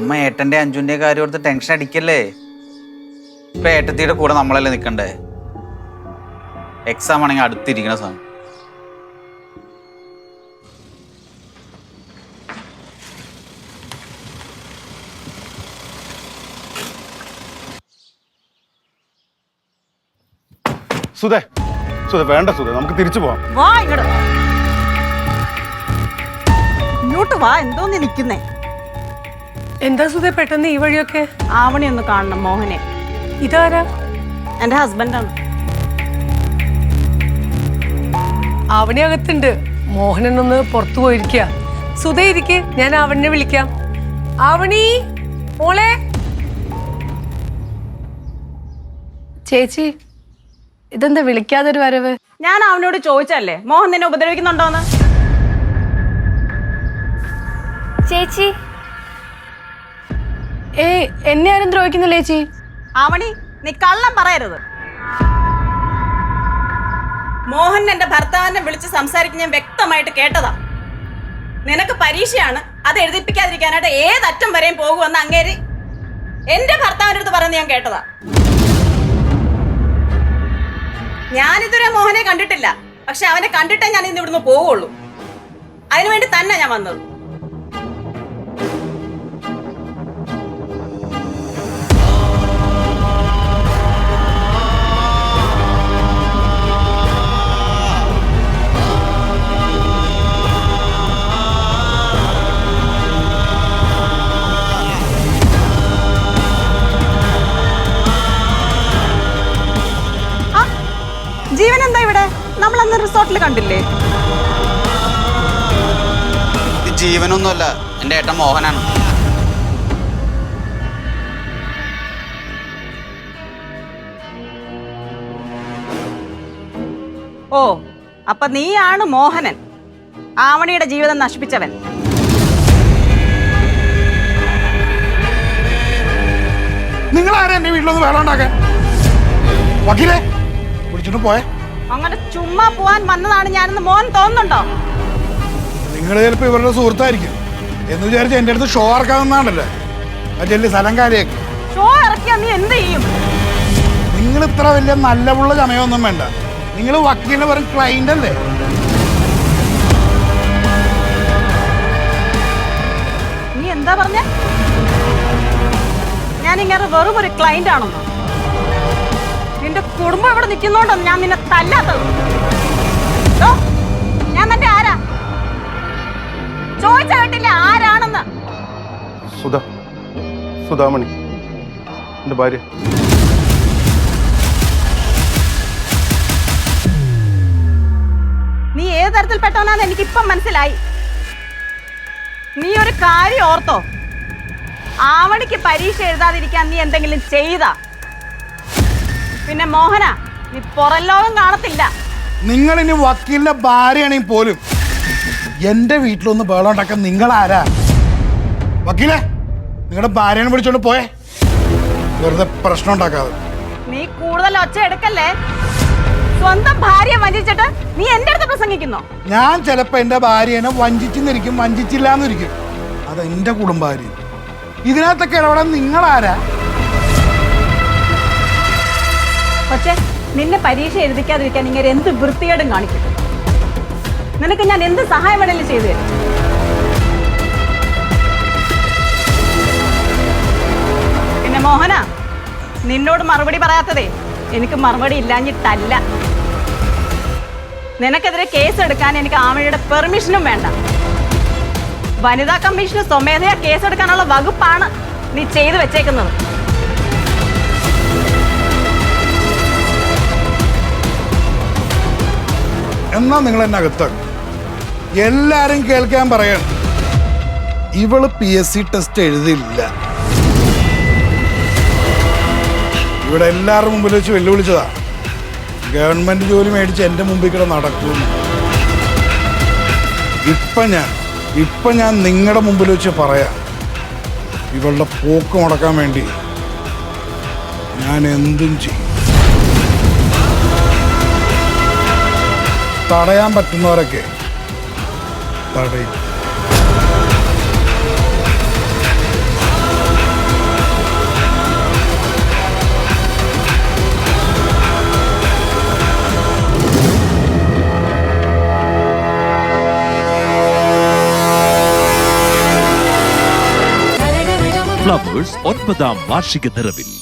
അമ്മ ഏട്ടന്റെ അഞ്ചുന്റെ കാര്യം ഓർത്ത് ടെൻഷൻ അടിക്കല്ലേ? ഇപ്പൊ ഏട്ടത്തിയുടെ കൂടെ നമ്മളല്ലേ നിൽക്കണ്ടേ എക്സാം ആണെങ്കിൽ അടുത്തിരിക്കണ സാധനം. സുധേ സുധേ വേണ്ട സുധേ നമുക്ക് തിരിച്ചു പോവാം. വാ ഇങ്ങോട്ട് ഇങ്ങോട്ട് വാ എന്തോന്ന് നിൽക്കുന്നേ എന്താ സുധേ പെട്ടെന്ന് ഈ വഴിയൊക്കെ? ആവണി ഒന്ന് കാണണം മോഹനെ. ഇതാരാ? എന്റെ ഹസ്ബൻഡാണ്. ആവണി അകത്തുണ്ട്. മോഹനൻ ഒന്ന് പുറത്തു പോയിരിക്കുക സുധ ഇരിക്ക് ഞാൻ ആവണിനെ വിളിക്കാം. ആവണി മോളെ. ചേച്ചി ഇതെന്താ വിളിക്കാതൊരു വരവ്? ഞാൻ അവനോട് ചോദിച്ചല്ലേ മോഹൻ നിന്നെ ഉപദ്രവിക്കുന്നുണ്ടോന്ന്? ചേച്ചി എന്നെ ആരും ദ്രോഹിക്കുന്നില്ല ചേച്ചി? ആവണി നീ കള്ളം പറയരുത്. മോഹൻ എന്റെ ഭർത്താവിനെ വിളിച്ച് സംസാരിക്കുന്ന ഞാൻ വ്യക്തമായിട്ട് കേട്ടതാ. നിനക്ക് പരീക്ഷയാണ് അത് എഴുതിപ്പിക്കാതിരിക്കാനായിട്ട് ഏതറ്റം വരെയും പോകുമെന്ന് അങ്ങേര് എന്റെ ഭർത്താവിന്റെ അടുത്ത് പറയുന്നത് ഞാൻ കേട്ടതാ. ഞാനിതുവരെ മോഹനെ കണ്ടിട്ടില്ല പക്ഷെ അവനെ കണ്ടിട്ടേ ഞാൻ ഇന്ന് ഇവിടുന്ന് പോവുള്ളൂ. അതിനുവേണ്ടി തന്നെ ഞാൻ വന്നത്. നമ്മൾ അന്ന് റിസോർട്ടിൽ കണ്ടില്ലേ? ഇത് ജീവനൊന്നുമല്ല എന്റെ ഏട്ടൻ മോഹനാണ്. ഓ അപ്പൊ നീയാണ് മോഹനൻ? ആവണിയുടെ ജീവിതം നശിപ്പിച്ചവൻ. നിങ്ങൾ ആരാ എന്റെ വീട്ടിലൊന്ന് വേളം ഉണ്ടാക്കാൻ? വക്കീലേ വിളിച്ചിട്ട് പോയേ. അങ്ങനെ ചുമ്മാ പോവാൻ വന്നതാണ് ഞാനെന്ന് മോൻ തോന്നുന്നുണ്ടോ? നിങ്ങൾ ചിലപ്പോൾ ഇവരുടെ സുഹൃത്തായിരിക്കും. എന്ന് വിചാരിച്ച് എന്റെ അടുത്ത് ഷോ ഇറക്കാവുന്നതാണല്ലേ. സ്ഥലം കാര്യമൊക്കെ ഷോ ഇറക്കിയാ നീ എന്ത് ചെയ്യും? നിങ്ങൾ ഇത്ര വലിയ നല്ല പുള്ള ചമയൊന്നും വേണ്ട. നിങ്ങൾ വക്കീലിന് വെറും ക്ലൈന്റ് അല്ലേ? നീ എന്താ പറഞ്ഞ? ഞാൻ ഇങ്ങനെ വെറും ഒരു ക്ലൈന്റ് ആണെന്നോ? നിന്റെ കുടുംബം ഇവിടെ നിൽക്കുന്നോണ്ടോ ഞാൻ നിന്നെ തല്ലാത്തത്? ഞാൻ നിന്റെ ആരാ? ചോദിച്ച കേട്ടില്ല ആരാണെന്ന്. സുധ സുധാമണി എന്റെ ഭാര്യ. നീ ഏത് തരത്തിൽപ്പെട്ടവനാന്ന് എനിക്കിപ്പം മനസ്സിലായി. നീ ഒരു കാര്യം ഓർത്തോ? ആവണിക്ക് പരീക്ഷ എഴുതാതിരിക്കാൻ നീ എന്തെങ്കിലും ചെയ്താ? പിന്നെ മോഹന നീ പുറം ലോകം കാണത്തില്ല. നിങ്ങൾ ഇനി വക്കീലിന്റെ ഭാര്യയാണെങ്കിൽ പോലും എന്റെ വീട്ടിലൊന്ന് ബഹളം ഉണ്ടാക്കാൻ നിങ്ങൾ ആരാ വക്കീലെ നിങ്ങളുടെ ഭാര്യനെ വിളിച്ചോണ്ട് പോയേ. വെറുതെ പ്രശ്നം ഉണ്ടാക്കാതെ. നീ കൂടുതൽ ഒച്ച എടുക്കല്ലേ? സ്വന്തം ഭാര്യയെ വഞ്ചിച്ചിട്ട് നീ എന്റെ അടുത്ത് പ്രസംഗിക്കുന്നോ? ഞാൻ ചിലപ്പോ എന്റെ ഭാര്യനെ വഞ്ചിച്ചെന്നിരിക്കും വഞ്ചിച്ചില്ലാന്നിരിക്കും. അതെന്റെ അത് എന്റെ കുടുംബാര്യം ഇതിനകത്തൊക്കെ ഇടപെടാൻ നിങ്ങളാരാ? പക്ഷേ നിന്നെ പരീക്ഷ എഴുതിക്കാതിരിക്കാൻ ഇങ്ങനെ എന്ത് വൃത്തികേടും കാണിക്കും? നിനക്ക് ഞാൻ എന്ത് സഹായം വേണേലും ചെയ്തു തരും? പിന്നെ മോഹന നിന്നോട് മറുപടി പറയാത്തതേ എനിക്ക് മറുപടി ഇല്ലാഞ്ഞിട്ടല്ല. നിനക്കെതിരെ കേസ് എടുക്കാൻ എനിക്ക് ആമയുടെ പെർമിഷനും വേണ്ട. വനിതാ കമ്മീഷന് സ്വമേധയാ കേസെടുക്കാനുള്ള വകുപ്പാണ് നീ ചെയ്തു വെച്ചേക്കുന്നത്. എന്നാ നിങ്ങൾ എന്നെ അകത്താക്കും? എല്ലാരും കേൾക്കാൻ പറയണം. ഇവൾ പി എസ് സി ടെസ്റ്റ് എഴുതിയില്ല. ഇവിടെ എല്ലാവരുടെ മുമ്പിൽ വെച്ച് വെല്ലുവിളിച്ചതാ. ഗവൺമെന്റ് ജോലി മേടിച്ച് എന്റെ മുമ്പിൽ കൂടെ നടക്കുന്നു. ഇപ്പൊ ഞാൻ ഇപ്പൊ ഞാൻ നിങ്ങളുടെ മുമ്പിൽ വെച്ച് പറയാം. ഇവളുടെ പോക്ക് മുടക്കാൻ വേണ്ടി ഞാൻ എന്തും ചെയ്യും. തടയാൻ പറ്റുന്നവരൊക്കെ. തടയും. ഫ്ലവേഴ്സ് ഒൻപതാം വാർഷിക നിറവിൽ.